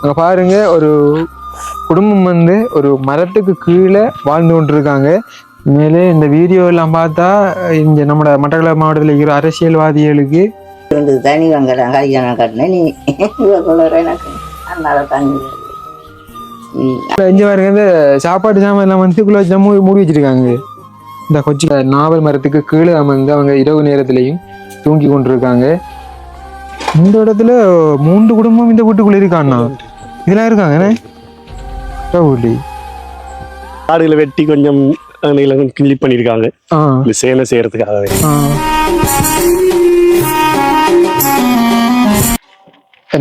அங்கே பாருங்க ஒரு குடும்பம் வந்து ஒரு மரத்துக்கு கீழே வாழ்ந்து கொண்டிருக்காங்க. மேலே இந்த வீடியோ எல்லாம் பார்த்தா இங்கே நம்ம மட்டக்களப்பு மாவட்டத்தில் இருக்கிற அரசியல்வாதிகளுக்கு ரெண்டு தனி வெங்கடம் கல்யாணம் கட்டினேன் நீ. இங்கே பாருங்க இந்த சாப்பாடு சாமான் எல்லாம் வந்து இதுக்குள்ள வச்சு மூடி மூடி வச்சிருக்காங்க. இந்த கொச்சி நாவல் மரத்துக்கு கீழே அமர்ந்து அவங்க இரவு நேரத்திலையும் தூங்கி கொண்டிருக்காங்க. இந்த இடத்துல மூன்று குடும்பம் இந்த வீட்டுக்குள்ள இருக்காண்ணா. இதெல்லாம் இருக்காங்கண்ணே ரவுடி. காடுகளை வெட்டி கொஞ்சம் நீளம் கிளி பண்ணியிருக்காங்க. இந்த சேனை செய்யறதுக்காகவே.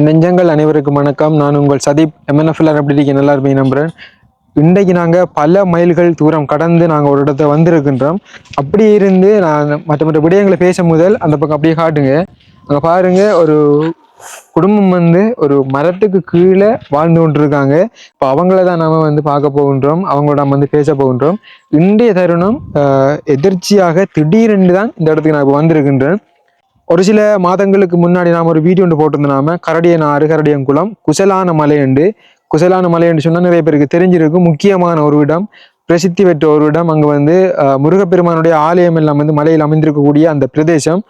நெஞ்சங்கள் அனைவருக்கும் வணக்கம். நான் உங்கள் சதீப் எம்என்எஃப்ல எப்படி இருக்கீங்க? நல்லா இருப்பீங்க நம்புறேன் இன்றைக்கு நாங்கள் பல மைல்கள் தூரம் கடந்து நாங்கள் ஒரு இடத்த வந்திருக்கின்றோம். அப்படி இருந்து நான் மற்ற மற்ற விடயங்களை பேச முதல் அந்த பக்கம் அப்படியே காட்டுங்க. அங்கே பாருங்க ஒரு குடும்பம் வந்து ஒரு மரத்துக்கு கீழே வாழ்ந்து கொண்டிருக்காங்க. இப்போ அவங்கள தான் நாம வந்து பார்க்க போகின்றோம். அவங்களோட நம்ம வந்து பேச போகின்றோம். இன்றைய தருணம் எதிர்ச்சியாக திடீரென்று தான் இந்த இடத்துக்கு நான் இப்போ வந்திருக்கின்றேன். ஒரு சில மாதங்களுக்கு முன்னாடி நாம் ஒரு வீடியோ ஒன்று போட்டிருந்தோம் நாம. கரடியனாறு கரடியங்குளம் குசலான மலை உண்டு குசலான மலை என்று சொன்னால் நிறைய பேருக்கு தெரிஞ்சிருக்கும். முக்கியமான ஒரு இடம் பிரசித்தி பெற்ற ஒரு இடம். அங்கே வந்து ஆஹ், முருகப்பெருமானுடைய ஆலயம் எல்லாம் வந்து மலையில் அமைந்திருக்கக்கூடிய அந்த பிரதேசம்.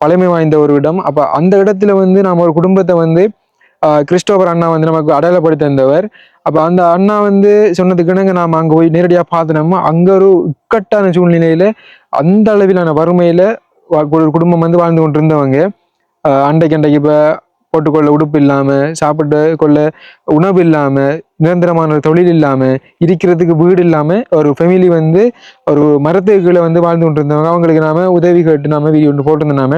பழமை வாய்ந்த ஒரு இடம். அப்போ அந்த இடத்துல வந்து நாம் ஒரு குடும்பத்தை வந்து கிறிஸ்டோபர் அண்ணா வந்து நமக்கு அடையாளப்படுத்தி தந்தவர் அப்போ அந்த அண்ணா வந்து சொன்னதுக்கு இணங்க நாம் அங்கே போய் நேரடியாக பார்த்தோம்னா அங்கே ஒரு இக்கட்டான சூழ்நிலையில் அந்த அளவிலான வறுமையில் ஒரு குடும்பம் வந்து வாழ்ந்து கொண்டிருந்தவங்க. அண்டைக்கு அண்டைக்கு இப்போ போட்டுக்கொள்ள உடுப்பு இல்லாமல் சாப்பிட்டு கொள்ள உணவு இல்லாமல் நிரந்தரமான ஒரு தொழில் இல்லாமல் இருக்கிறதுக்கு வீடு இல்லாமல் ஒரு ஃபேமிலி வந்து ஒரு மரத்துக்கு கீழே வந்து வாழ்ந்து கொண்டு இருந்தவங்க அவங்களுக்கு நாம உதவி கேட்டு நாம வீடியோ ஒன்று போட்டிருந்தோம்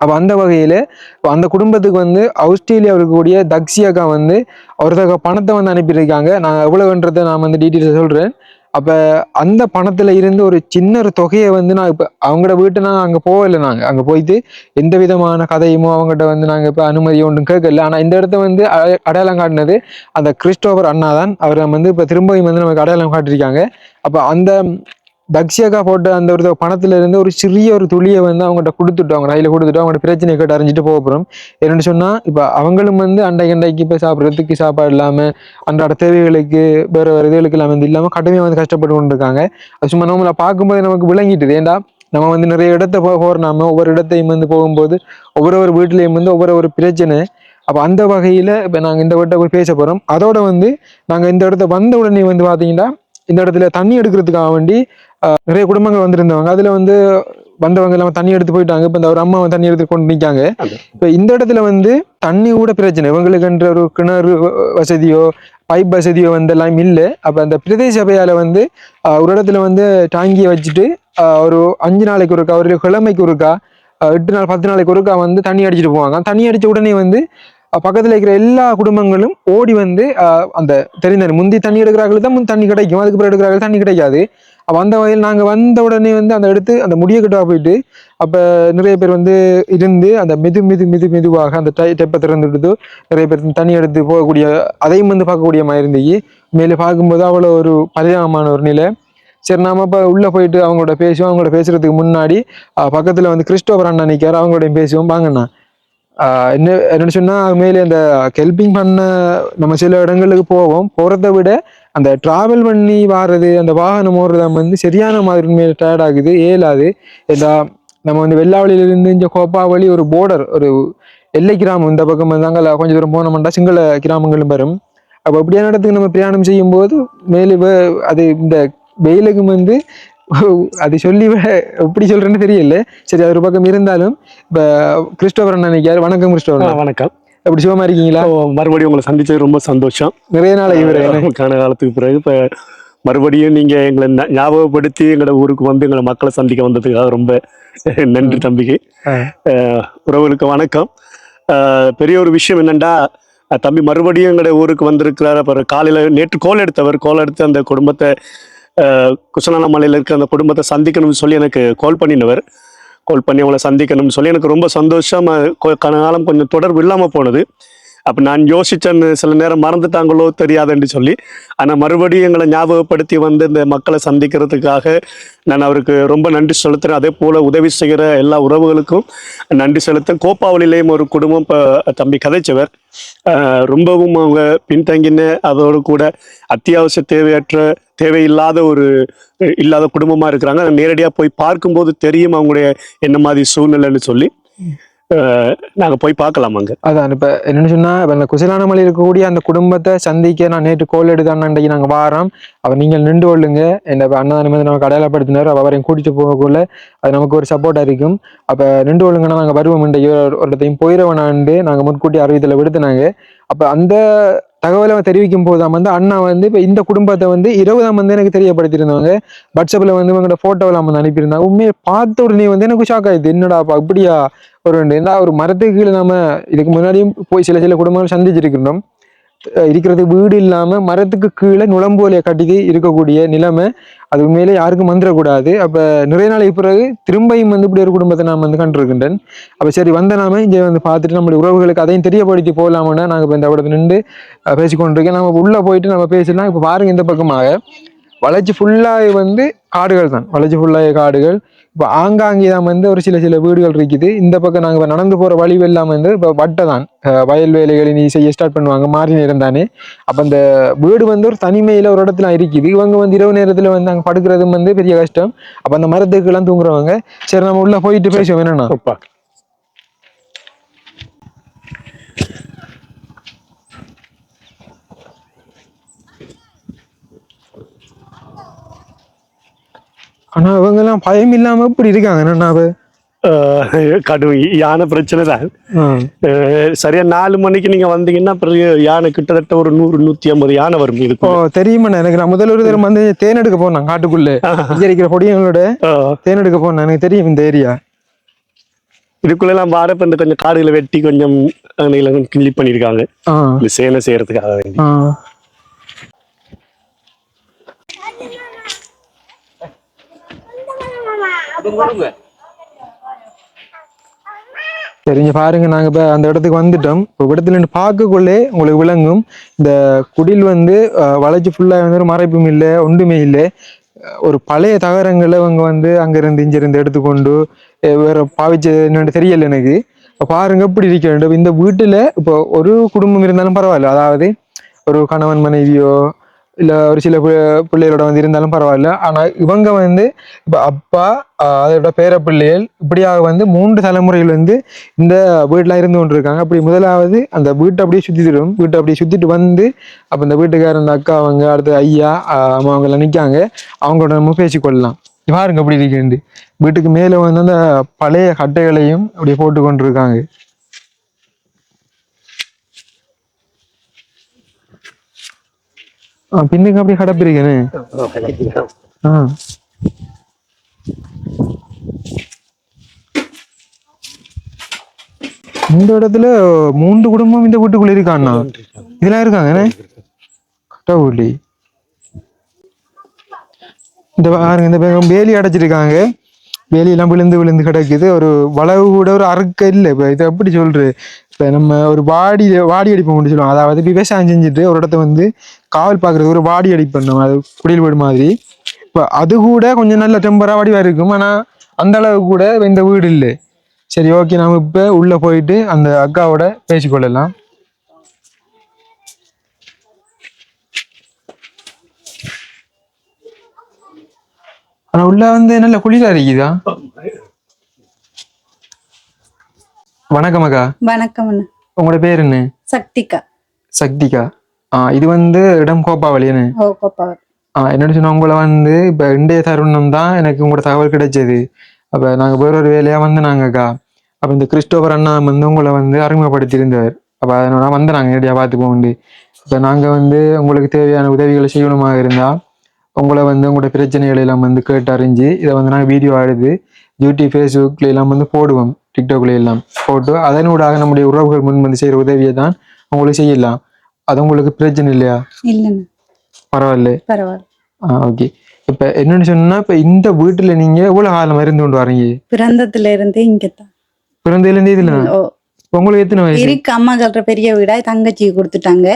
அப்போ அந்த வகையில் இப்போ அந்த குடும்பத்துக்கு வந்து ஆஸ்திரேலியாவில் இருக்கக்கூடிய தக்ஷியாக்கா வந்து ஒரு பணத்தை வந்து அனுப்பியிருக்காங்க. நான் எவ்வளோன்றதை நான் வந்து டீட்டெயில்ஸ் சொல்கிறேன் அப்போ அந்த பணத்தில் இருந்து ஒரு சின்ன ஒரு தொகையை வந்து நான் இப்போ அவங்களோட வீட்டை நான் அங்கே போகலை நாங்கள் அங்கே போயிட்டு எந்த விதமான கதையுமோ அவங்ககிட்ட வந்து நாங்கள் இப்போ அனுமதி ஒன்றும் கேட்கல. ஆனால் இந்த இடத்த வந்து அடையாளம் காட்டினது அந்த கிறிஸ்டோபர் அண்ணா தான் அவர் வந்து இப்போ திரும்பவும் வந்து நமக்கு அடையாளம் காட்டியிருக்காங்க. அப்போ அந்த தக்ஷியாக்கா போட்ட அந்த ஒரு பணத்துல இருந்து ஒரு சிறிய ஒரு துளியை வந்து அவங்ககிட்ட கொடுத்துட்டோம். அவங்க கையில் கொடுத்துட்டு அவங்களோட பிரச்சனையை கேட்டு அறிஞ்சிட்டு போக போகிறோம் என்னென்னு சொன்னால் இப்போ அவங்களும் வந்து அண்டை அண்டைக்கு இப்போ சாப்பிட்றதுக்கு சாப்பாடு இல்லாமல் அன்றாட தேவைகளுக்கு வேற வேறு இதுகளுக்கு எல்லாம் வந்து இல்லாமல் கடுமையாக வந்து கஷ்டப்பட்டு கொண்டு இருக்காங்க அது சும்மா நம்மளை பார்க்கும்போது நமக்கு விளங்கிட்டுது. ஏண்டா நம்ம வந்து நிறைய இடத்த போ போகிறோம் நாம ஒவ்வொரு இடத்தையும் வந்து போகும்போது ஒவ்வொரு ஒரு வீட்லேயும் வந்து ஒவ்வொரு ஒரு பிரச்சனை. அப்போ அந்த வகையில் இப்போ நாங்கள் இந்த வீட்டை போய் பேச போகிறோம் அதோட வந்து நாங்கள் இந்த இடத்த வந்த உடனே வந்து பார்த்தீங்கன்னா இந்த இடத்துல தண்ணி எடுக்கிறதுக்காக வேண்டி நிறைய குடும்பங்கள் வந்திருந்தவங்க. அதில் வந்து வந்தவங்க எல்லாம் தண்ணி எடுத்து போயிட்டாங்க. இப்போ இந்த ஒரு அம்மா தண்ணி எடுத்து கொண்டு நிற்காங்க. இப்போ இந்த இடத்துல வந்து தண்ணி கூட பிரச்சனை. இவங்களுக்குன்ற ஒரு கிணறு வசதியோ பைப் வசதியோ வந்து எல்லாம் இல்லை. அப்போ அந்த பிரதேச சபையால் வந்து ஒரு இடத்துல வந்து டாங்கியை வச்சுட்டு ஒரு அஞ்சு நாளைக்கு ஒருக்கா ஒரு கிழமைக்கு ஒருக்கா எட்டு நாள் பத்து நாளைக்கு ஒருக்கா வந்து தண்ணி அடிச்சிட்டு போவாங்க. தண்ணி அடிச்ச உடனே வந்து பக்கத்துல இருக்கிற எல்லா குடும்பங்களும் ஓடி வந்து அந்த தெரிந்த முந்தி தண்ணி எடுக்கிறார்கள் தான் தண்ணி கிடைக்கும். அதுக்கு பிறகு எடுக்கிறார்கள் தண்ணி கிடைக்காது. வந்த வகையில் நாங்கள் வந்த உடனே வந்து அந்த எடுத்து அந்த முடிய கிட்ட போயிட்டு அப்போ நிறைய பேர் வந்து இருந்து அந்த மெது மெது மெது மெதுவாக அந்த டை டெப்பை திறந்துட்டு நிறைய பேர் தண்ணி எடுத்து போகக்கூடிய அதையும் வந்து பார்க்கக்கூடிய மாதிரி இருந்தது மேலே பார்க்கும்போது அவ்வளோ ஒரு பரிதாபமான ஒரு நிலை. சரி நாம இப்போ உள்ளே போயிட்டு அவங்களோட பேசுவோம். அவங்களோட பேசுறதுக்கு முன்னாடி பக்கத்தில் வந்து கிறிஸ்டோபர் அண்ணா நிற்கிறார் அவங்களோடையும் பேசுவோம். வாங்கண்ணா என்ன என்ன சொன்னால் மேலே அந்த ஹெல்பிங் பண்ண நம்ம சில இடங்களுக்கு போவோம். போகிறத விட அந்த டிராவல் பண்ணி வாடுறது அந்த வாகனம் ஓடுறது வந்து சரியான மாதிரி உண்மையில டயர்ட் ஆகுது ஏலாது. ஏதா நம்ம வந்து வெள்ளாவளியிலிருந்து இங்கே கோப்பாவளி ஒரு போர்டர் ஒரு எல்லை கிராமம் இந்த பக்கம் வந்தாங்க. கொஞ்சம் தூரம் போனோம்னா சிங்கள கிராமங்களும் வரும். அப்போ அப்படியான இடத்துக்கு நம்ம பிரயாணம் செய்யும்போது மேலே வே- அது இந்த வெயிலுக்கும் வந்து அது சொல்லி எப்படி சொல்றேன்னு தெரியல. சரி அது ஒரு பக்கம் இருந்தாலும் இப்போ கிறிஸ்டோபர் அண்ணன் நினைக்காரு வணக்கம் கிறிஸ்டோபர் வணக்கம். எப்படி சுகமா இருக்கீங்களா? மறுபடியும் உங்களை சந்திச்சது ரொம்ப சந்தோஷம். நிறைய நாள் இவர் நமக்கான காலத்துக்கு பிறகு இப்ப மறுபடியும் நீங்க எங்களை ஞாபகப்படுத்தி எங்களோட ஊருக்கு வந்து எங்களை மக்களை சந்திக்க வந்ததுக்காக ரொம்ப நன்றி தம்பிக்கு. உறவுகளுக்கு வணக்கம். பெரிய ஒரு விஷயம் என்னண்டா அஹ், தம்பி மறுபடியும் எங்களோட ஊருக்கு வந்திருக்கிறார். அப்புறம் காலையில நேற்று கோல் எடுத்தவர். கோல் எடுத்து அந்த குடும்பத்தை குசலான மலையில இருக்க அந்த குடும்பத்தை சந்திக்கணும்னு சொல்லி எனக்கு கால் பண்ணினவர். கால் பண்ணி அவங்கள சந்திக்கணும்னு சொல்லி எனக்கு ரொம்ப சந்தோஷமாக கன காலம் கொஞ்சம் தொடர்பு இல்லாமல் போனது. அப்போ நான் யோசிச்சேன்னு சில நேரம் மறந்துட்டாங்களோ தெரியாதுன்னு சொல்லி ஆனால் மறுபடியும் எங்களை ஞாபகப்படுத்தி வந்து இந்த மக்களை சந்திக்கிறதுக்காக நான் அவருக்கு ரொம்ப நன்றி செலுத்துகிறேன் அதே போல் உதவி செய்கிற எல்லா உறவுகளுக்கும் நன்றி செலுத்த கோப்பாவளிலேயும் ஒரு குடும்பம் இப்போ தம்பி கதைச்சவர். ரொம்பவும் அவங்க பின்தங்கின அதோடு கூட அத்தியாவசிய தேவையற்ற தேவையில்லாத ஒரு இல்லாத குடும்பமாக இருக்கிறாங்க. நேரடியாக போய் பார்க்கும்போது தெரியும் அவங்களுடைய என்ன மாதிரி சூழ்நிலைன்னு சொல்லி நாங்கள் போய் பார்க்கலாம் அங்கே. அதான் இப்போ என்னென்னு சொன்னால் இப்ப இந்த குசலானமலை இருக்கக்கூடிய அந்த குடும்பத்தை சந்திக்க நான் நேற்று கோல் எடுத்த அண்ணன்டைக்கு நாங்கள் வாரோம். அவர் நீங்கள் நின்று கொள்ளுங்க. என் அண்ணன் வந்து நமக்கு அடையாளப்படுத்தினார். அப்ப அவரையும் கூட்டிட்டு போகக்குள்ள அது நமக்கு ஒரு சப்போர்ட்டாக இருக்கும். அப்போ நின்று கொள்ளுங்கன்னா நாங்கள் வருவோம். இன்றைக்கு ஒரு இடத்தையும் போயிடவேணான்ட்டு நாங்கள் முன்கூட்டி அறிவித்தல விடுத்துனாங்க அப்போ அந்த தகவலை தெரிவிக்கும் போது தான் வந்து அண்ணா வந்து இப்போ இந்த குடும்பத்தை வந்து இருபதாம் வந்து எனக்கு தெரியப்படுத்தியிருந்தாங்க. வாட்ஸ்அப்பில் வந்து இவங்களோட ஃபோட்டோவெல்லாம் வந்து அனுப்பியிருந்தாங்க. உண்மையை பார்த்த உடனே வந்து எனக்கு ஷாக் ஆயிடுது. என்னடாப்பா அப்படியா? ஒரு என்ன ஒரு மரத்துக்கு கீழே நம்ம இதுக்கு முன்னாடியும் போய் சில சில குடும்பங்கள் சந்திச்சிருக்கின்றோம். இருக்கிறது வீடு இல்லாம மரத்துக்கு கீழே நுழம்போலியை கட்டி இருக்கக்கூடிய நிலைமை. அது உண்மையிலே யாருக்கும் வந்துடக்கூடாது. அப்ப நிறைய நாளைக்கு பிறகு திரும்பியும் வந்து இப்படி ஒரு குடும்பத்தை நான் வந்து கண்டிருக்கின்றேன் அப்ப சரி வந்த நாம இங்கே வந்து பார்த்துட்டு நம்முடைய உறவுகளுக்கு அதையும் தெரியப்படுத்தி போகலாம்னா நாங்க இப்ப இந்த இடத்துல நின்று பேசிக்கொண்டிருக்கேன் நம்ம உள்ள போயிட்டு நம்ம பேசலாம். இப்ப பாருங்க இந்த பக்கமாக. வளர்ச்சி ஃபுல்லாக வந்து காடுகள் தான். வளர்ச்சி ஃபுல்லாக காடுகள். இப்போ ஆங்காங்கே தான் வந்து ஒரு சில சில வீடுகள் இருக்குது. இந்த பக்கம் நாங்கள் இப்போ நடந்து போகிற வழி எல்லாம் வந்து இப்போ வட்டை தான். வயல் வேலைகளை நீ செய்ய ஸ்டார்ட் பண்ணுவாங்க. மாறி நேரம் தானே. அப்போ அந்த வீடு வந்து ஒரு தனிமையில் ஒரு இடத்துல இருக்குது. இவங்க வந்து இரவு நேரத்தில் வந்து அங்கே படுக்கிறதும் வந்து பெரிய கஷ்டம். அப்போ அந்த மரத்துக்கெல்லாம் தூங்குறவங்க. சரி நம்ம உள்ளே போயிட்டு பேசுவோம். என்னென்னா ஆனா இவங்க எல்லாம் பயம் இல்லாம இப்படி இருக்காங்க? என்னன்னா கடும் யானை பிரச்சனை தான். சரியா நாலு மணிக்கு நீங்க வந்தீங்கன்னா பெரிய யானை கிட்டத்தட்ட ஒரு நூறு நூத்தி ஐம்பது யானை வரும் இதுக்கு தெரியுமா எனக்கு? நான் முதல் ஒரு தடவை வந்து தேன் எடுக்க போனேன் காட்டுக்குள்ள. இருக்கிற பொடியங்களோட தேன் எடுக்க போனேன். எனக்கு தெரியும் இந்த ஏரியா. இதுக்குள்ள எல்லாம் வாரப்ப இந்த கொஞ்சம் காடுகளை வெட்டி கொஞ்சம் கிள்ளி இந்த சேனை செய்யறதுக்காக வேண்டி. சரிங்க பாருங்க நாங்க இப்ப அந்த இடத்துக்கு வந்துட்டோம். இப்போ இடத்துல பார்க்கக்குள்ளே உங்களுக்கு விளங்கும் இந்த குடில் வந்து அஹ், வளைச்சு ஃபுல்லா வந்து ஒரு மறைப்பும் இல்லை ஒன்றுமே இல்லை. ஒரு பழைய தகரங்களை அவங்க வந்து அங்க இருந்து இங்க இருந்து எடுத்துக்கொண்டு வேற பாவிச்சது என்னன்னு தெரியல எனக்கு. இப்போ பாருங்க இப்படி இருக்க வேண்டும் இந்த வீட்டுல இப்போ ஒரு குடும்பம் இருந்தாலும் பரவாயில்ல. அதாவது ஒரு கணவன் மனைவியோ இல்லை ஒரு சில பி- பிள்ளைகளோட வந்து இருந்தாலும் பரவாயில்ல. ஆனால் இவங்க வந்து இப்போ அப்பா அதோட பேர பிள்ளைகள் இப்படியாக வந்து மூன்று தலைமுறைகள் வந்து இந்த வீட்டெலாம் இருந்து கொண்டு இருக்காங்க அப்படி முதலாவது அந்த வீட்டை அப்படியே சுற்றிட்டு வீட்டை அப்படியே சுற்றிட்டு வந்து அப்போ இந்த வீட்டுக்கார அந்த அக்கா அவங்க அடுத்து ஐயா அம்மா அவங்க நிற்காங்க அவங்களோட நம்ம பேசிக்கொள்ளலாம் பாருங்க அப்படி இருக்கு வீட்டுக்கு மேலே வந்து அந்த பழைய கட்டைகளையும் அப்படியே போட்டு கொண்டு இருக்காங்க ஆ, பின்னுக்கு அப்படியே கடப்பிருக்கேனே ஆ. இந்த இடத்துல மூன்று குடும்பம் இந்த வீட்டுக்குள்ள இருக்காண்ணா இதெல்லாம் இருக்காங்கண்ணே? கடவுளி. இந்த பாருங்க இந்த பக்கம் வேலி அடைச்சிருக்காங்க. வேலியெல்லாம் விழுந்து விழுந்து கிடக்குது. ஒரு வளவு கூட ஒரு அறுக்க இல்லை. இப்போ இதை எப்படி சொல்றது? இப்போ நம்ம ஒரு வாடி வாடி அடிப்போம்னு சொல்லுவாங்க. அதாவது விவசாயம் செஞ்சுட்டு ஒரு இடத்த வந்து காவல் பார்க்கறது ஒரு வாடி அடிப்போம் அது குடியில் வீடு மாதிரி. இப்போ அது கூட கொஞ்சம் நல்ல டெம்பரா வடிவா இருக்கும். ஆனால் அந்த அளவு கூட இந்த வீடு இல்லை. சரி ஓகே. நம்ம இப்போ உள்ளே போயிட்டு அந்த அக்காவோட பேசிக்கொள்ளலாம். ஆனால் உள்ள வந்து நல்ல குளிராக இருக்குதா? வணக்கம் அக்கா. வணக்கம் உங்களோட பேர் என்ன? சக்திகா. சக்திகா. ஆ இது வந்து இடம் கோப்பாவளியன்னு ஓ கோப்பா ஆ என்னன்னு சொன்னா உங்களை வந்து இப்ப இன்றைய தருணம் தான் எனக்கு உங்களோட தகவல் கிடைச்சது. அப்ப நாங்க வேற ஒரு வேலையா வந்து நாங்கக்கா அப்ப இந்த கிறிஸ்டோபர் அண்ணா வந்து உங்களை வந்து அறிமுகப்படுத்தியிருந்தவர் அப்ப அதனால வந்து நாங்க நேரடியா பார்த்து போகுண்டு இப்ப நாங்க வந்து உங்களுக்கு தேவையான உதவிகளை செய்யணுமாக இருந்தா உங்களை வந்து உங்களோட பிரச்சனைகளை எல்லாம் வந்து கேட்டு அறிஞ்சு இதை வந்து நாங்கள் வீடியோ எடுத்து யூடியூப் ஃபேஸ்புக்ல எல்லாம் வந்து போடுவோம். டிக்டாக்ல எல்லாம் போட்டு அதனூடாக நம்முடைய உறவுகள் முன் வந்து செய்யற உதவியை தான் உங்களுக்கு செய்யலாம். அது உங்களுக்கு பிரச்சனை இல்லையா? பரவாயில்ல. பரவாயில்ல. ஆ ஓகே. இப்ப என்னன்னு சொன்னா இப்ப இந்த வீட்டுல நீங்க எவ்வளவு காலம் இருந்து கொண்டு வரீங்க? பிறந்ததுல இருந்தே இங்கதான். பிறந்ததுல இருந்தே இதுல உங்களுக்கு எத்தனை வயசு? இருக்கு அம்மா சொல்ற பெரிய வீடா தங்கச்சிக்கு கொடுத்துட்டாங்க.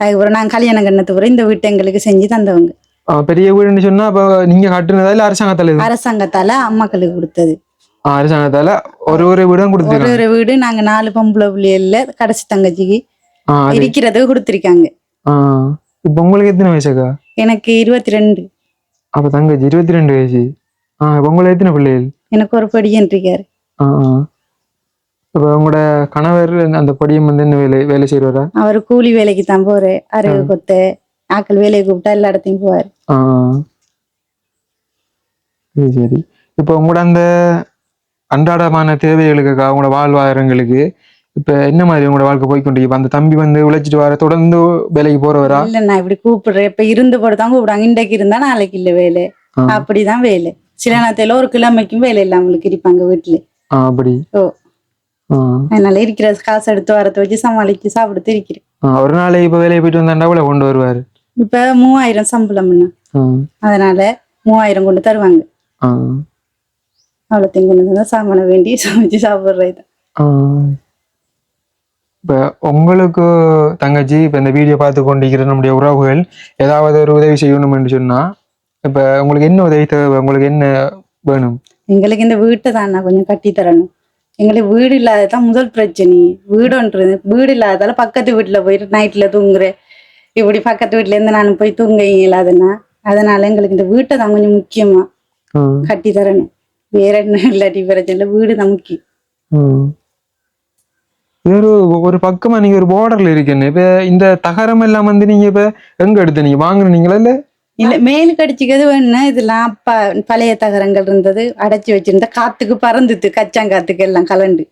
அதுக்கப்புறம் நான் கல்யாணம் கண்ணத்து பிறகு இந்த வீட்டை எங்களுக்கு செஞ்சு தந்தவங்க. பெரிய வீடுன்னு சொன்னா அப்ப நீங்க கட்டுனதா இல்ல அரசாங்கத்தால அரசாங்கத்தால அம்மாக்களுக்கு கொடுத்தது. அரசாங்கத்தால ஒரு ஒரு வீடும் ஒரு கொடுத்துருக்காங்க. ஒரு வீடு நாங்க நாலு பொம்பளை பிள்ளைகள்ல கடைசி தங்கச்சிக்கு இருக்கிறது கொடுத்திருக்காங்க. இப்ப உங்களுக்கு எத்தனை வயசுக்கா எனக்கு இருபத்தி ரெண்டு அப்ப தங்கச்சி இருபத்தி ரெண்டு வயசு. ஆ உங்களுக்கு எத்தனை பிள்ளைகள்? எனக்கு ஒரு படியன் இருக்காரு ஆ இப்ப உங்களோட கணவர் அந்த பொடியம் வந்து என்ன வேலை வேலை செய்யறவரா அவர் கூலி வேலைக்கு தான் போறாரு அருகு கொத்த ஆக்கள் வேலையை கூப்பிட்டா எல்லா இடத்தையும் போவார். சரி சரி. இப்போ உங்களோட அந்த அன்றாடமான தேவைகளுக்கு உங்களோட வாழ்வாதாரங்களுக்கு இப்ப என்ன மாதிரி உங்களோட வாழ்க்கை போய்க்கொண்டு இப்ப அந்த தம்பி வந்து உழைச்சிட்டு வர தொடர்ந்து வேலைக்கு போறவரா? இல்ல நான் இப்படி கூப்பிடுறேன். இப்ப இருந்து போடுதான் கூப்பிடுவாங்க இன்றைக்கு இருந்தா நாளைக்கு இல்ல வேலை. அப்படிதான் வேலை. சில நேரத்துல ஒரு கிழமைக்கும் வேலை இல்லாமலுக்கு இருப்பாங்க வீட்டுல. அப்படி. ஓ. அதனால இருக்கிற காசு எடுத்து வரத்தை வச்சு சமாளிச்சு சாப்பிடுத்து இருக்கிறேன். ஒரு நாளைக்கு இப்ப வேலையை போயிட்டு வந்தாண்டா கூட கொண்டு வருவாரு? இப்ப மூவாயிரம் சம்பளம்னா ஆ. அதனால மூவாயிரம் கொண்டு தருவாங்க. அவ்வளோத்தையும் கொண்டு வந்தா சாமான வேண்டி சமைச்சு சாப்பிடுறது. இப்ப உங்களுக்கு தங்கச்சி இப்ப இந்த வீடியோ பார்த்து கொண்டிருக்கிற நம்முடைய உறவுகள் ஏதாவது ஒரு உதவி செய்யணும்னு சொன்னா இப்ப உங்களுக்கு என்ன உதவி தேவை? உங்களுக்கு என்ன வேணும்? எங்களுக்கு இந்த வீட்டை தான் நான் கொஞ்சம் கட்டி தரணும். எங்களுக்கு வீடு இல்லாததான் முதல் பிரச்சனை. வீடுன்றது வீடு இல்லாததால பக்கத்து வீட்டுல போயிட்டு நைட்ல தூங்குறேன். இப்படி பக்கத்து வீட்டுல இருந்து நான் போய் தூங்க இயலாதுன்னா அதனால எங்களுக்கு இந்த வீட்டை தான் கொஞ்சம் முக்கியமா கட்டி தரணும். வேற என்ன இல்லாட்டி பிரச்சனை வீடு. இது ஒரு ஒரு பக்கமா நீங்க ஒரு பார்டர்ல இருக்கீங்க. இப்ப இந்த தகரம் எல்லாம் வந்து நீங்க இப்ப எங்க எடுத்த நீங்க வாங்குனீங்களா இல்ல? இல்ல மேலுக்கு அடிச்சுக்கிறது வேணும்னா இதெல்லாம் அப்பா பழைய தகரங்கள் இருந்தது அடைச்சி வச்சிருந்தா காத்துக்கு பறந்துது கச்சாங்காத்துக்கு எல்லாம் கலண்டு.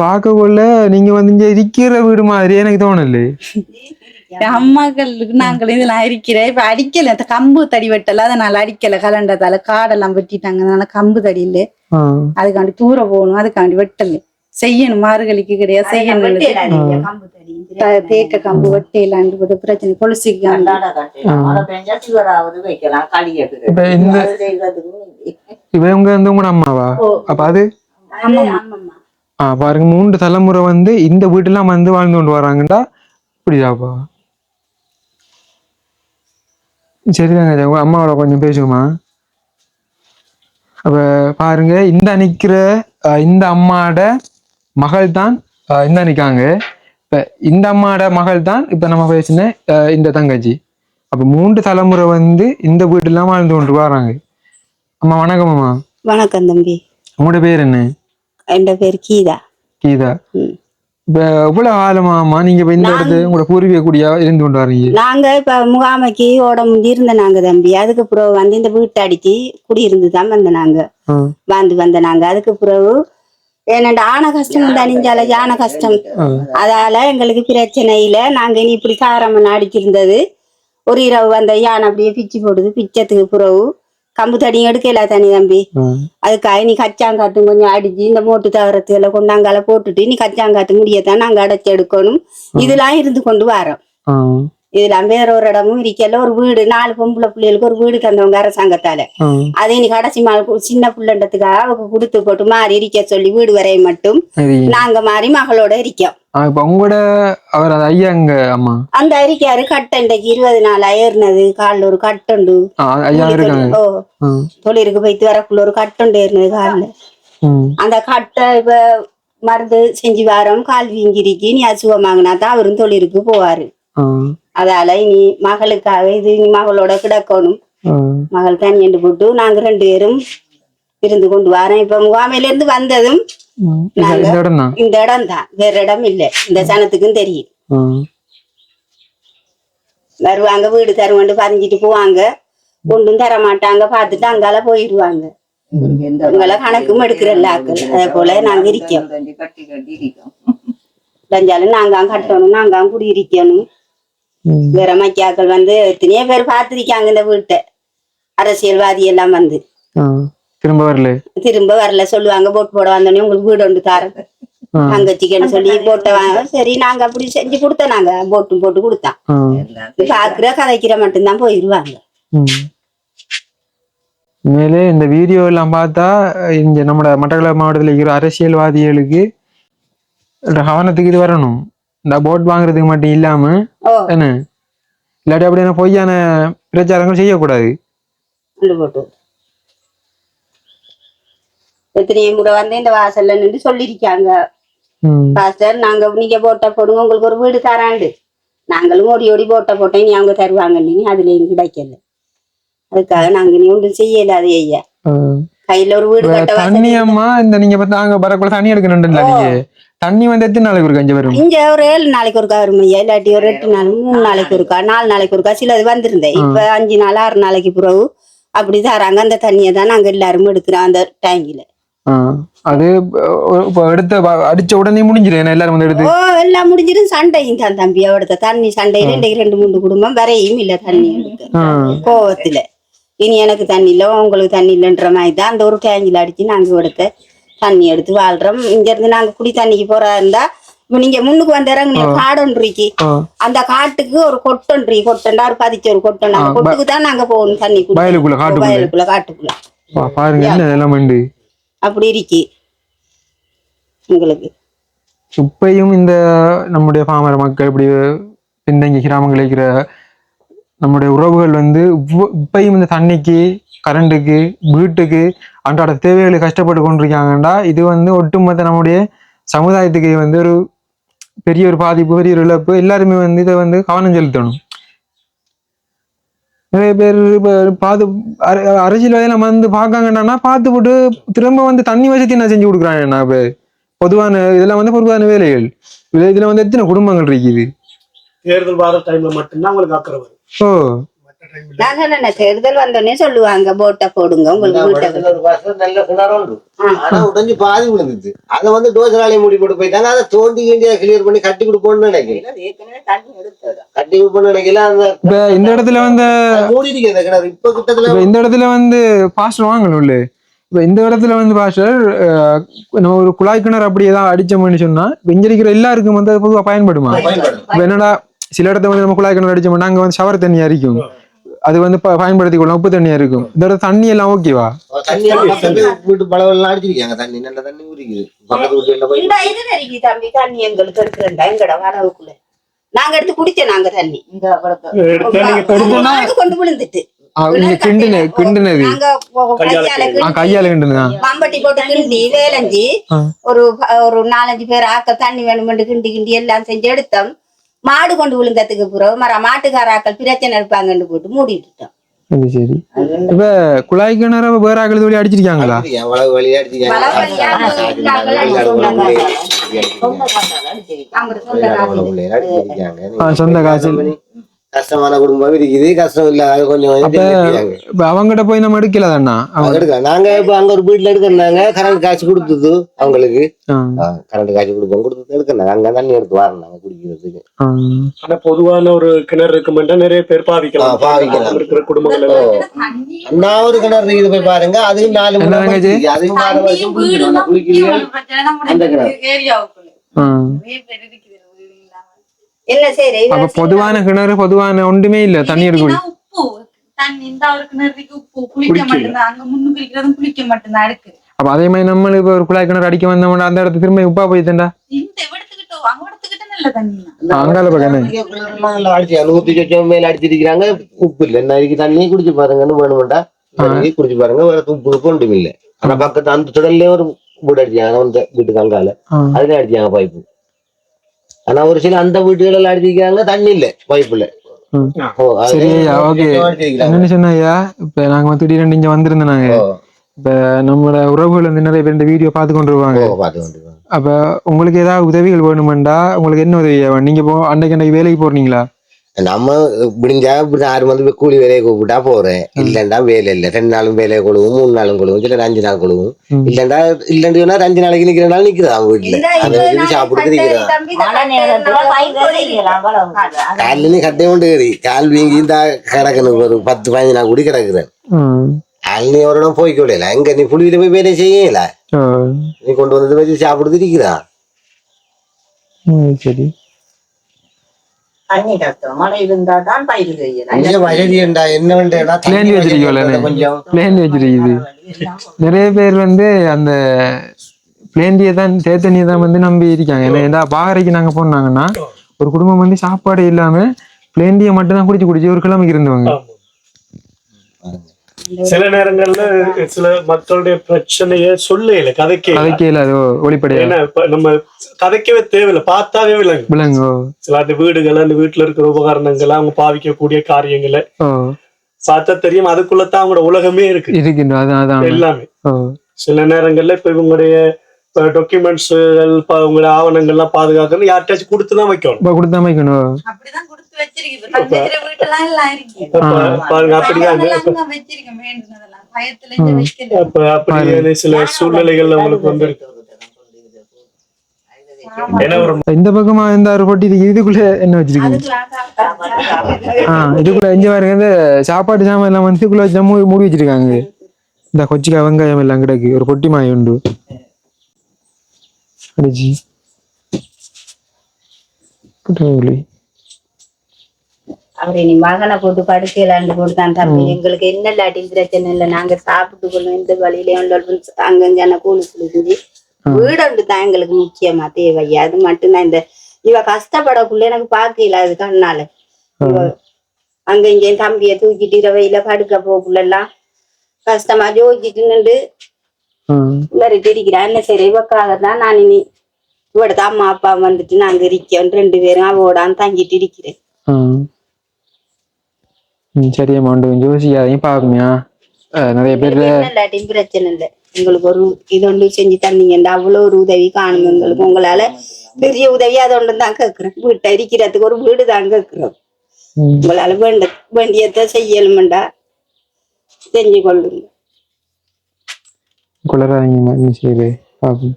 பார்க்கக்குள்ள நீங்க வந்து இங்க இருக்கிற வீடு மாதிரி எனக்கு தோணல அம்மாக்களுக்கு நாங்கள் இதெல்லாம் அரிக்கிறேன் இப்ப அடிக்கல. இந்த கம்பு தடி வெட்டல. அதனால அடிக்கல. கலண்டதால காடெல்லாம் வெட்டிட்டாங்க. அதனால கம்பு தடி இல்ல. அதுக்காண்டி தூர போகணும். அதுக்காண்டி வெட்டல. செய்யணும். மார்கழிக்கு கிடையாது செய்யணும். தேக்க கம்பு வெட்டையிலாண்டு ஒரு பிரச்சனை. கொலுசிக்கு இவங்க வந்து உங்களோட அம்மாவா? அப்ப அது? ஆ பாருங்க. மூன்று தலைமுறை வந்து இந்த வீட்டுலாம் வந்து வாழ்ந்து கொண்டு வராங்கடா. இப்படிதாப்பா சரிதாங்க உங்க அம்மாவோட கொஞ்சம் பேசுங்கம்மா அப்ப பாருங்க இந்த நிக்கிற இந்த அம்மாட மகள் தான் இந்த நிக்காங்க. இப்ப இந்த அம்மாட மகள் தான் இப்ப நம்ம பேசின இந்த தங்கச்சி. அப்ப மூன்று தலைமுறை வந்து இந்த வீட்டுலாம் வாழ்ந்து கொண்டு வராங்க. அம்மா வணக்கம் அம்மா. வணக்கம் தம்பி. உங்களோட பேர் என்ன? என் பேர் கீதா. கீதா. எவ்வளவு காலமாமா நீங்க இப்ப இந்த இடத்து உங்களோட பூர்வீக குடியா இருந்து கொண்டு வரீங்க? நாங்க இப்ப முகாமைக்கு ஓட முந்தி இருந்த நாங்க தம்பி. அதுக்கு பிறகு வந்து இந்த வீட்டை அடிச்சு குடியிருந்து தான் வந்த நாங்க. வந்து வந்த நாங்க. அதுக்கு பிறகு ஏனண்டா ஆன கஷ்டம் தனிஞ்சால யான கஷ்டம். அதால எங்களுக்கு பிரச்சனை இல்ல. நாங்க இனி இப்படி சாரமன் அடிச்சிருந்தது. ஒரு இரவு வந்த யானை அப்படியே பிச்சு போடுது. பிச்சத்துக்கு பிறகு கம்பு தடி எடுக்கல தனி தம்பி. அதுக்காக நீ கச்சாங்காத்தும் கொஞ்சம் அடிச்சு இந்த மோட்டு தகரத்துல கொண்டாங்கால போட்டுட்டு நீ கச்சாங்காத்து முடியத்தான் நாங்க அடைச்சு எடுக்கணும். இதெல்லாம் இருந்து கொண்டு வரோம். இதெல்லாம் வேற ஒரு இடமும் இருக்கல ஒரு வீடு நாலு பொம்பளை பிள்ளைகளுக்கு ஒரு வீடு தந்தவங்க அரசாங்கத்தால. அதே நீ கடைசி மால் சின்ன பிள்ளைன்றதுக்காக அவங்க கொடுத்து போட்டு மாறி இருக்க சொல்லி வீடு வரைய மட்டும் நாங்க மாறி மகளோட இருக்கோம். உங்களோட அவர் அந்த ஐயா அம்மா? அந்த அறிக்கையாரு கட்டை இன்றைக்கு இருபது நாள் ஏறினது காலில் ஒரு கட்டுண்டு. தொழிலுக்கு போயிட்டு வரக்குள்ள ஒரு கட்டுண்டு ஏறினது காலில். ம், அந்த கட்டை இப்ப மருந்து செஞ்சு வரோம் கால் வீங்கிருக்கு. நீ அசுவமாங்கினா தான் அவரும் தொழிலுக்கு போவாரு. அதால இனி மகளுக்காக இது இனி மகளோட கிடக்கணும். மகள் தண்ணி என்று போட்டு நாங்க ரெண்டு பேரும் இருந்து கொண்டு வரோம் இப்ப முகாமையில இருந்து வந்ததும் இந்த இடம் தான் தான் வேற இடம் இல்ல. இந்த சனத்துக்கும் தெரியும். வருவாங்க வீடு தருவாண்டு பதிஞ்சிட்டு போவாங்க. ஒன்றும் தர மாட்டாங்க பார்த்துட்டு அங்கால போயிடுவாங்க உங்களை கணக்கும் எடுக்கிறல்ல ஆக்கள் அதே போல நாங்க இருக்கோம். லஞ்சாலும் நாங்க கட்டணும் நாங்க குடியிருக்கணும். ம், வேற மக்கியாக்கள் வந்து எத்தனையோ பேர் பார்த்திருக்காங்க இந்த வீட்டை. அரசியல்வாதி எல்லாம் வந்து. திரும்ப வரல? திரும்ப வரல. சொல்லுவாங்க போட்டு போட வந்தோடனே உங்களுக்கு வீடு ஒன்று தரேன். ஆ, தங்கச்சிக்கன்னு சொல்லி போட்ட வாங்க சரி நாங்க அப்படி செஞ்சு கொடுத்தோம். நாங்க போட்டும் போட்டு கொடுத்தோம். ஆ, பாக்குற கதைக்கிற மட்டும்தான் போயிடுவாங்க ம். உண்மையிலே இந்த வீடியோ எல்லாம் பார்த்தா இங்க நம்ம மட்டக்களப்பு மாவட்டத்தில் இருக்கிற அரசியல்வாதிகளுக்கு இந்த கவனத்துக்கு இது வரணும். இந்த போட் வாங்குறதுக்கு மட்டும் இல்லாம என்ன? இல்லாட்டி அப்படின்னா பொய்யான பிரச்சாரங்கள் செய்யக்கூடாது. எத்தனையோ முறை வந்து இந்த வாசல்ல நின்று சொல்லியிருக்காங்க. பாஸ்டர் நாங்க நீங்க போட்டா போடுங்க உங்களுக்கு ஒரு வீடு தராண்டு. நாங்களும் ஓடி ஓடி போட்டா போட்டோம் நீ அவங்க தருவாங்க. நீ அதுல எங்க கிடைக்கல. அதுக்காக நாங்க நீ ஒன்றும் செய்யல அது ஐயா. கையில ஒரு வீடு கட்ட தண்ணி அம்மா இந்த நீங்க அங்க வரக்குள்ள தண்ணி எடுக்கணும்ல நீங்க? தண்ணி வந்து எத்தனை நாளைக்கு ஒரு கஞ்சி வரும்? இங்க ஒரு ஏழு நாளைக்கு ஒருக்கா வரும் ஐயா இல்லாட்டி ஒரு எட்டு நாள் மூணு நாளைக்கு ஒருக்கா நாலு நாளைக்கு ஒருக்கா சிலது வந்திருந்தேன். இப்ப அஞ்சு நாள் ஆறு நாளைக்கு பிறகு அப்படி தராங்க. அந்த தண்ணியை தான் நாங்க எல்லாரும் எடுக்கிறோம் அந்த டேங்கில. அது எடுத்த அடிச்ச உடனே முடிஞ்சிடும் எல்லாரும் வந்து எடுத்து ஓ எல்லாம் முடிஞ்சிடும் சண்டையும் தான் தம்பி அவடுத்த. தண்ணி சண்டையில இன்றைக்கு ரெண்டு மூணு குடும்பம் வரையும் இல்ல தண்ணி. கோவத்துல. இனி எனக்கு தண்ணி இல்ல உங்களுக்கு தண்ணி இல்லைன்ற மாதிரி தான் அந்த ஒரு டேங்கில அடிச்சு நாங்க எடுத்த தண்ணி எடுத்து வாழ்றோம். இங்க இருந்து நாங்க குடி தண்ணிக்கு போறா இருந்தா இப்ப நீங்க முன்னுக்கு வந்து இறங்குனீங்க காடொன்றிக்கு. அந்த காட்டுக்கு ஒரு கொட்டொன்றி கொட்டண்டா ஒரு பதிச்ச ஒரு கொட்டண்டா அந்த கொட்டுக்கு தான் நாங்க போகணும் தண்ணி வயலுக்குள்ள காட்டுக்குள்ள. வயலுக்குள்ள காட்டுக்குள்ள. பாருங்க அப்படி இருக்கு. உங்களுக்கு. இப்பயும் இந்த நம்முடைய பாமர மக்கள் இப்படி பின்தங்கி கிராமங்களில் இருக்கிற நம்முடைய உறவுகள் வந்து இப்பயும் இந்த தண்ணிக்கு கரண்ட்டுக்கு வீட்டுக்கு அன்றாட தேவைகளை கஷ்டப்பட்டு கொண்டிருக்காங்கண்டா. இது வந்து ஒட்டுமொத்த நம்முடைய சமுதாயத்துக்கு வந்து ஒரு பெரிய ஒரு பாதிப்பு பெரிய ஒரு இழப்பு. எல்லாருமே வந்து இதை வந்து கவனம் செலுத்தணும். நிறைய பேர் இப்போ பார்த்து அர- அரசியல்வாதியெல்லாம் வந்து பார்க்காங்கன்னா பார்த்து போட்டு திரும்ப வந்து தண்ணி வசதி என்ன செஞ்சு கொடுக்குறாங்க இப்போ? பொதுவான இதெல்லாம் வந்து பொதுவான வேலைகள். இதுல இதுல வந்து எத்தனை குடும்பங்கள் இருக்குது? தேர்தல் வார டைம்ல மட்டும்தான் உங்களுக்கு ஓ. நான் சொன்னேன் தேர்தல் வந்தோடனே சொல்லுவாங்க போட்டை போடுங்க உங்களுக்கு வீட்டை படத்துல ஒரு பஸ் நல்ல கிணறு உண்டு. ஆ. ஆனா உடஞ்சு பாதி விழுந்துச்சு. அதை வந்து டோசராலையும் மூடி போட்டு போயிட்டாங்க. அதை தோண்டி வேண்டிய கிளியர் பண்ணி கட்டி கொடுப்போம்னு நினைக்கிறேன். கட்டி கொடுப்போம்னு நினைக்கல. அந்த இந்த இடத்துல வந்து மூடி இருக்கு அந்த கிணறு. இப்ப கிட்டத்துல இந்த இடத்துல வந்து பாஸ்டர் வாங்கணும் இல்ல இப்ப இந்த இடத்துல வந்து பாஸ்டர் நம்ம ஒரு குழாய் கிணறு அப்படி ஏதாவது அடிச்சோம்னு சொன்னா இருக்கிற எல்லாருக்கும் வந்து அது பொதுவா பயன்படுமா? பயன்படும். இப்ப என்னடா சில இடத்துல வந்து நம்ம குழாய் கிணறு அடிச்சோம்னா அங்க வந்து ஷவர் தண்ணி அரிக்கும். அது வந்து ப- பயன்படுத்தி கொள்ளலாம் உப்பு தண்ணியா இருக்கும். இந்த இடத்துல தண்ணி எல்லாம் ஓகேவா வீட்டு பழவெல்லாம் அடிச்சிருக்காங்க. தண்ணி நல்ல தண்ணி ஊறிக்குது. தம்பி தண்ணி எங்களுக்கு எடுக்கிறேன்டா எங்கட வரவுக்குள்ள. நாங்க எடுத்து குடிச்சோம் நாங்க தண்ணி. கொண்டு விழுந்துட்டு. கிண்டுன கிண்டுனது. கையால கிண்டு. கிண்டுனா போட்டு வேலஞ்சி. ஒரு ஒரு நாலஞ்சு பேர் ஆக்க தண்ணி வேணுமெண்டு கிண்டி கிண்டி எல்லாம் செஞ்சு எடுத்தோம். மாடு கொண்டு விழுந்ததுக்கு பிறகு மர மாட்டுக்காராக்கள் பிரச்சனை இருப்பாங்கன்னு போட்டு மூடிட்டுட்டோம். அது சரி. இப்ப குழாய் கிணறு வேற ஆக்கள் வழி அடிச்சிருக்காங்களா? சொந்த காசு. கஷ்டமான குடும்பம் இருக்குது. கஷ்டம் இல்லாத கொஞ்சம் கொஞ்சம் அவங்ககிட்ட போய் நம்ம எடுக்கல தானா அவங்க எடுக்கலாம் நாங்க இப்ப அங்க ஒரு வீட்டுல எடுக்கிறாங்க கரண்ட் காசு கொடுத்தது அவங்களுக்கு. கரண்ட் காசு கொடுத்தோம் கொடுத்து எடுக்கிறாங்க அங்க தண்ணி எடுத்து வரணும் நாங்க குடிக்கிறதுக்கு. ஆனா பொதுவான ஒரு கிணறு இருக்குமெண்டா நிறைய பேர் பாவிக்கலாம். பாவிக்கலாம். இருக்கிற குடும்பங்கள் நான் ஒரு கிணறு இருக்குது போய் பாருங்க. அதுவும் நாலு. அதுவும் நாலு வருஷம் குளிக்கிறீர்கள் அந்த கிணறு. என்ன செய்யற அப்ப பொதுவான கிணறு பொதுவான ஒன்றுமே இல்ல தண்ணி எடுக்க உப்பு தண்ணி இந்த ஒரு கிணறுக்கு உப்பு குளிக்க மட்டும்தான் அங்க முன்னுக்கு இருக்கிறதும் குளிக்க மட்டும்தான் இருக்கு அப்ப அதே மாதிரி நம்ம இப்ப ஒரு குழாய் கிணறு அடிக்க வந்தோம்னா அந்த இடத்துல திரும்ப உப்பா போயிட்டா இந்த எடுத்துக்கிட்டோம் அங்க எடுத்துக்கிட்ட நல்ல தண்ணி தான் அங்கால பக்கம் கிணறுலாம் நல்லா அடிச்சு நூத்தி சொச்சம் மேல அடிச்சிருக்கிறாங்க உப்பு இல்ல தண்ணி குடிச்சு பாருங்கன்னு வேணுமெண்டா இறங்கி குடிச்சு பாருங்க வேற உப்பு உப்பு ஒன்றும் இல்ல ஆனா பக்கத்து அந்த சுடல்லே ஒரு வீடு அடிச்சாங்க அந்த வீட்டுக்கு அங்கால அதுல அடிச்சாங்க பைப்பு ஆனா ஒரு சில அந்த எல்லாம் அடிச்சிருக்காங்க தண்ணி இல்ல பைப்புல சரி, ஓகே. என்னன்னு இப்ப நாங்க வந்து திடீர்னு இங்க வந்திருந்தோம் நாங்க. இப்ப நம்மளோட உறவுகள் வந்து நிறைய பேர் இந்த வீடியோ பார்த்து கொண்டு வருவாங்க. ஓ, பாத்து கொண்டு அப்ப உங்களுக்கு ஏதாவது உதவிகள் வேணுமெண்டா? உங்களுக்கு என்ன உதவி வேணும்? நீங்க போ அன்னைக்கு அன்னைக்கு வேலைக்கு போறீங்களா? நம்ம முடிஞ்சா ஆறு வந்து கூலி வேலையை கூப்பிட்டா போறேன். இல்லைண்டா வேலை இல்லை. ரெண்டு நாளும் வேலையை கொழுவும் மூணு நாளும் கொழுவும் சில அஞ்சு நாள் கொழுவும். இல்லைண்டா இல்லைன்னு சொன்னா அஞ்சு நாளைக்கு நிக்கிற நாள் நிக்கிறதா வீட்டுல அதை வச்சுட்டு சாப்பிட்டு வளவு காலில் கட்டை கொண்டு ஏறி கால் வீங்கி இந்த கிடக்கணும். ஒரு பத்து பதினஞ்சு நாள் கூடி கிடக்குறேன். கால் நீ ஒரு இடம் போய்க்க விடல எங்க நீ புளியில போய் வேலை செய்யல. நீ கொண்டு வந்து வச்சு சாப்பிட்டு இருக்கிறா ம், சரி. தண்ணி கஷ்டம் மழை இருந்தா தான் பயிர் செய்யலாம். கொஞ்சம் வசதி என்றா என்ன வேண்டா பிளேன் வச்சிருக்கீங்களா கொஞ்சம் பிளேன் வச்சிருக்குது நிறைய பேர் வந்து அந்த பிளேண்டியை தான் தேத்தனியை தான் வந்து நம்பி இருக்காங்க. ஏன்னா ஏதா பாகரைக்கு நாங்க போனாங்கன்னா ஒரு குடும்பம் வந்து சாப்பாடு இல்லாம பிளேண்டியை மட்டும் தான் குடிச்சு குடிச்சு ஒரு கிழமைக்கு இருந்தவங்க. சில நேரங்கள்ல சில மக்களுடைய பிரச்சனைய சொல்லல கதைக்கே கதைக்கையில அது ஒளிப்படையா? நம்ம கதைக்கவே தேவையில்லை பார்த்தாவே விளங்கும் விலங்கோ. சில அந்த வீடுகள் அந்த வீட்டுல இருக்கிற உபகரணங்கள் அவங்க பாவிக்கக்கூடிய காரியங்களை பார்த்தா தெரியும் அதுக்குள்ளதான் அவங்களோட உலகமே இருக்கு. இருக்கின்ற எல்லாமே. சில நேரங்கள்ல இப்ப இவங்களுடைய டாக்குமெண்ட்ஸ்கள் உங்களுடைய ஆவணங்கள்லாம் பாதுகாக்கணும் யார்கிட்டயாச்சும் கொடுத்துதான் வைக்கணும். இப்போ கொடுத்தா வைக்கணும். இந்த பக்கமா இந்த ஒரு பொட்டி இருக்கு இதுக்குள்ள என்ன வச்சிருக்கீங்க? ஆ இதுக்குள்ள இங்க பாருங்க இந்த சாப்பாடு சாமான் எல்லாம் வந்து இதுக்குள்ள வச்சு மூடி வச்சிருக்காங்க. இந்த கொச்சிக்காய் வெங்காயம் எல்லாம் கிடக்கு ஒரு பொட்டி மாய் உண்டு. அடிச்சு. அவரை நீ மகனை போட்டு படுக்கையிலாண்டு போட்டுதான் தம்பி. எங்களுக்கு என்ன இல்லாட்டி பிரச்சனை இல்லை. நாங்க சாப்பிட்டு கொள்ளும் எந்த வழியிலையும் அங்கங்க கூலி குளிச்சு வீடு தான் எங்களுக்கு முக்கியமா தேவையா. அது மட்டும்தான் இந்த இவ கஷ்டப்படக்குள்ள எனக்கு பார்க்கல அது கண்ணால. அங்க இங்க தம்பிய தூக்கிட்டு இரவையில படுக்க போக்குள்ள எல்லாம் கஷ்டமா ஜோதிச்சுட்டு நின்று ஆ உள்ளரிட்டு இருக்கிறா என்ன சரி இவக்காக தான் நான் இனி இவட அம்மா அப்பா வந்துட்டு நாங்க இருக்கோம் ரெண்டு பேரும் அவோடான்னு தங்கிட்டு இருக்கிறேன். ஆ ம் சரியம்மா உண்டு ஜோசியாதையும் பார்க்குமியா நிறைய பேர் இல்லாட்டியும் பிரச்சனை இல்லை. உங்களுக்கு ஒரு இது ஒன்று செஞ்சு தந்தீங்கண்டா அவ்வளோ ஒரு உதவி காணும் எங்களுக்கு. உங்களால பெரிய உதவி அது ஒன்று தான் கேட்குறேன். வீட்டை இருக்கிறதுக்கு ஒரு வீடு தான் கேட்குறோம். உங்களால வேண்ட வேண்டியதை செய்யலுமெண்டா செஞ்சு கொள்ளுங்க. பார்ப்போம்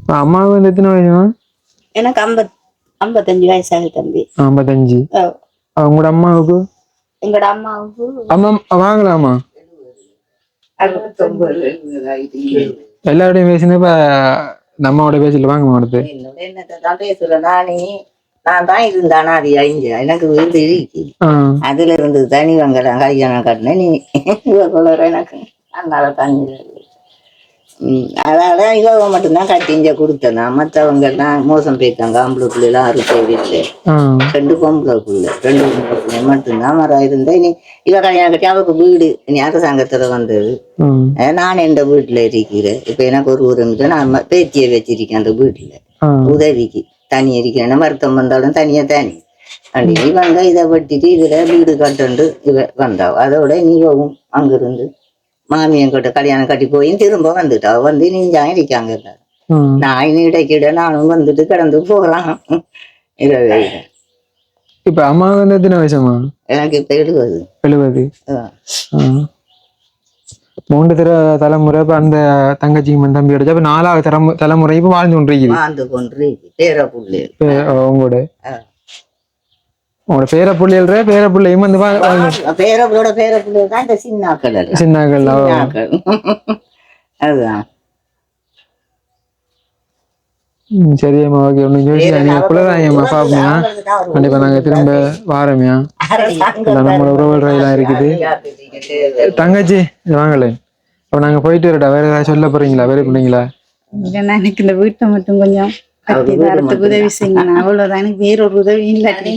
இப்ப அம்மாவுக்கு வந்து எத்தனை வயசுமா எனக்கு ஐம்பத் ஐம்பத்தஞ்சு வயசாகுது தம்பி. ஐம்பத்தஞ்சு. அஹ் அவங்களோட அம்மாவுக்கு? எங்களோட அம்மாவுக்கு. அம்மா வாங்கலாமா. எல்லாருடையும் பேசினா இப்ப நம்மளோட பேசல வாங்க மாட்டது என்னோட என்னத்தை தான் பேசுறேன் நானே நான் தான் இருந்தானா அது அழிஞ்ச எனக்கு வீடு இருக்கு. அதுல இருந்து தனி வங்கலாம் கல்யாணம் கட்டினேன். நீ எனக்கு அதனால தண்ணி ம், அதால இவ மட்டும்தான் கட்டி இங்க கொடுத்தேன். மற்றவங்க எல்லாம் மோசம் போயிட்டாங்க. ஆம்பளை பிள்ளைலாம் அறுக்க வீட்டில் ஆ. ரெண்டு பொம்பளை பிள்ளை ரெண்டு பொம்பளை பிள்ளை மட்டும்தான் மரம் இருந்தேன் நீ இவ கல்யாணம் கட்டி அவளுக்கு வீடு இனி அரசாங்கத்துல வந்தது. நான் எந்த வீட்டுல இருக்கிறேன்? இப்ப எனக்கு ஒரு ஊர் இருந்துச்சு நான் பேத்தியை வச்சிருக்கேன் அந்த வீட்டுல. உதவிக்கு தனி இருக்கிறேன். மருத்துவம் வந்தாலும் தனியா தனி. அண்டி இவங்க இதை வெட்டிட்டு இதுல வீடு கட்டுண்டு இவ வந்தாவ அதோட நீவும் அங்கிருந்து மாமியன் கிட்ட கல்யாணம் கட்டி போய் திரும்ப வந்துட்டா. வந்து நீஞ்சா இருக்காங்க நான் இடைக்கிட நானும் வந்துட்டு கிடந்து போகலாம். இரவு இப்ப அம்மாவுக்கு வந்து எத்தனை வயசுமா எனக்கு இப்ப எழுபது. எழுபது. மூன்று தர தலைமுறை இப்ப அந்த தங்கச்சிக்கு வந்து தம்பி அடிச்சா இப்ப நாலாவது தலைமு தலைமுறை இப்ப வாழ்ந்து கொண்டிருக்குது. வாழ்ந்து கொண்டு பேர புள்ளி உங்களோட. உங்களோட பேர புள்ளியல்ற பேர புள்ளையும் வந்து பேரப்புள்ளோட பேர புள்ளி தான் இந்த சின்னாக்கள் சின்னாக்கள். அதுதான். சரியம்மா ஓகே ஒன்றும் யோசிக்கல நீங்க குலதாயம்மா பாப்போம்யா. கண்டிப்பா நாங்க திரும்ப வாரம்யா. நம்மளோட உறவுகள் ரயிலாம் இருக்குது. தங்கச்சி இங்க வாங்களே அப்ப நாங்க போயிட்டு வரட்டா. வேற ஏதாவது சொல்ல போறீங்களா? வேற பிள்ளைங்களா? எனக்கு இந்த வீட்டை மட்டும் கொஞ்சம் கட்டி தரத்துக்கு உதவி செய்யணும் அவ்வளவுதான். எனக்கு வேற ஒரு உதவி இல்லாட்டி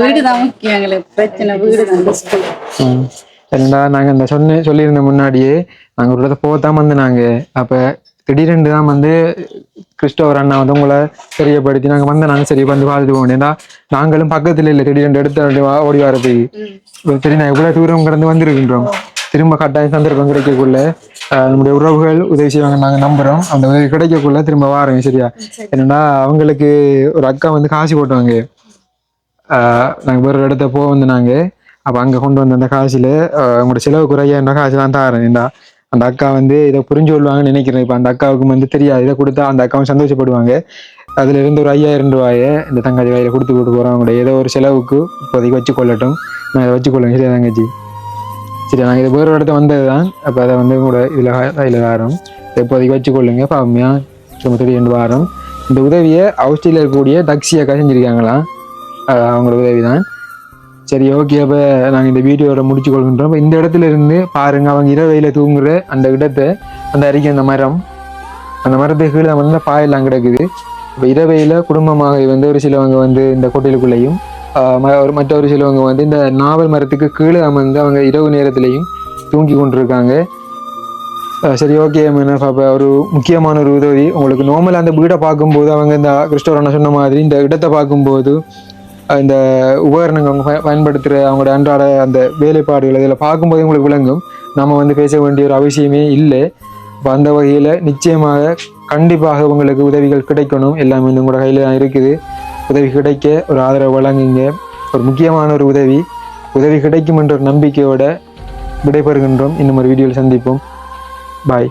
வீடு தான் முக்கியம் எங்களுக்கு பிரச்சனை வீடு தான். நாங்க இந்த சொன்ன சொல்லியிருந்த முன்னாடியே நாங்க ஒரு இடத்த போகத்தான் வந்து நாங்க அப்ப திடீரென்று தான் வந்து கிறிஸ்டோவர் அண்ணா வந்து உங்களை தெரியப்படுத்தி நாங்க வந்து நாங்க சரி வந்து வாழ்த்து போகணும் ஏன்னா நாங்களும் பக்கத்துல இல்லை திடீரென்று எடுத்து ஓடி இப்ப சரி நான் இவ்வளவு தூரம் கடந்து வந்திருக்கின்றோம். திரும்ப கட்டாயம் சந்தர்ப்பம் கிடைக்கக்குள்ள நம்முடைய உறவுகள் உதவி செய்வாங்க நாங்க நம்புறோம். அந்த உதவி கிடைக்கக்குள்ள திரும்ப வாரோம் சரியா? என்னன்னா அவங்களுக்கு ஒரு அக்கா வந்து காசு போட்டாங்க ஆஹ், நாங்க வேற இடத்த போக வந்து நாங்க. அப்ப அங்க கொண்டு வந்த அந்த காசுல ஆஹ், உங்களோட செலவு குறைய என்ன காசு தான் தாரேன். ஏன்டா அந்த அக்கா வந்து இதை புரிஞ்சு கொள்வாங்கன்னு நினைக்கிறேன். இப்ப அந்த அக்காவுக்கு வந்து தெரியாது. இதை கொடுத்தா அந்த அக்காவும் சந்தோஷப்படுவாங்க. அதுல இருந்து ஒரு ஐயாயிரம் ரூபாயை இந்த தங்கச்சி கையில கொடுத்து விட்டு போறோம். அவங்களோட ஏதோ ஒரு செலவுக்கு இப்போதைக்கு வச்சு கொள்ளட்டும் நான் இதை வச்சு கொள்ளுங்க சரியா தங்கச்சி? சரி நாங்கள் இது வேறு இடத்த வந்தது தான் அப்போ அதை வந்து கூட இதில் இதில் வாரம். இப்போதைக்கு வச்சுக்கொள்ளுங்க கொள்ளுங்க சும்மா திரும்ப ரெண்டு வாரம். இந்த உதவியை ஆஸ்திரேலியா இருக்கக்கூடிய டக்ஸி அக்கா செஞ்சுருக்காங்களாம் அவங்களோட உதவி தான் சரி ஓகே அப்போ நாங்கள் இந்த வீடியோவோட முடிச்சு கொள்கின்றோம் இந்த இடத்துல இருந்து பாருங்க அவங்க இரவையில் தூங்குற அந்த இடத்தை அந்த அருகே அந்த மரம். அந்த மரத்துக்கு கீழே வந்து பாயெல்லாம் கிடக்குது. இப்போ இரவையில் குடும்பமாக வந்து ஒரு சிலவங்க வந்து இந்த கோட்டையிலுக்குள்ளேயும் மற்றொரு ம- ஒரு சிலவங்க வந்து இந்த நாவல் மரத்துக்கு கீழே அமர்ந்து அவங்க இரவு நேரத்திலையும் தூங்கி கொண்டிருக்காங்க. சரி ஓகே அப்போ ஒரு முக்கியமான ஒரு உதவி. உங்களுக்கு நார்மலாக அந்த வீடை பார்க்கும்போது அவங்க இந்த கிறிஸ்டோரனை சொன்ன மாதிரி இந்த இடத்தை பார்க்கும்போது இந்த உபகரணங்கள் அவங்க பயன்படுத்துகிற அவங்களோட அன்றாட அந்த வேலைப்பாடுகள் இதில் பார்க்கும்போது உங்களுக்கு விளங்கும். நம்ம வந்து பேச வேண்டிய ஒரு அவசியமே இல்லை. இப்போ அந்த வகையில் நிச்சயமாக கண்டிப்பாக உங்களுக்கு உதவிகள் கிடைக்கணும். எல்லாமே வந்து உங்களோட கையில் தான் இருக்குது. உதவி கிடைக்க ஒரு ஆதரவு வழங்குங்க. ஒரு முக்கியமான ஒரு உதவி. உதவி கிடைக்கும் என்ற ஒரு நம்பிக்கையோட விடைபெறுகின்றோம். இன்னும் ஒரு வீடியோவில் சந்திப்போம். பாய்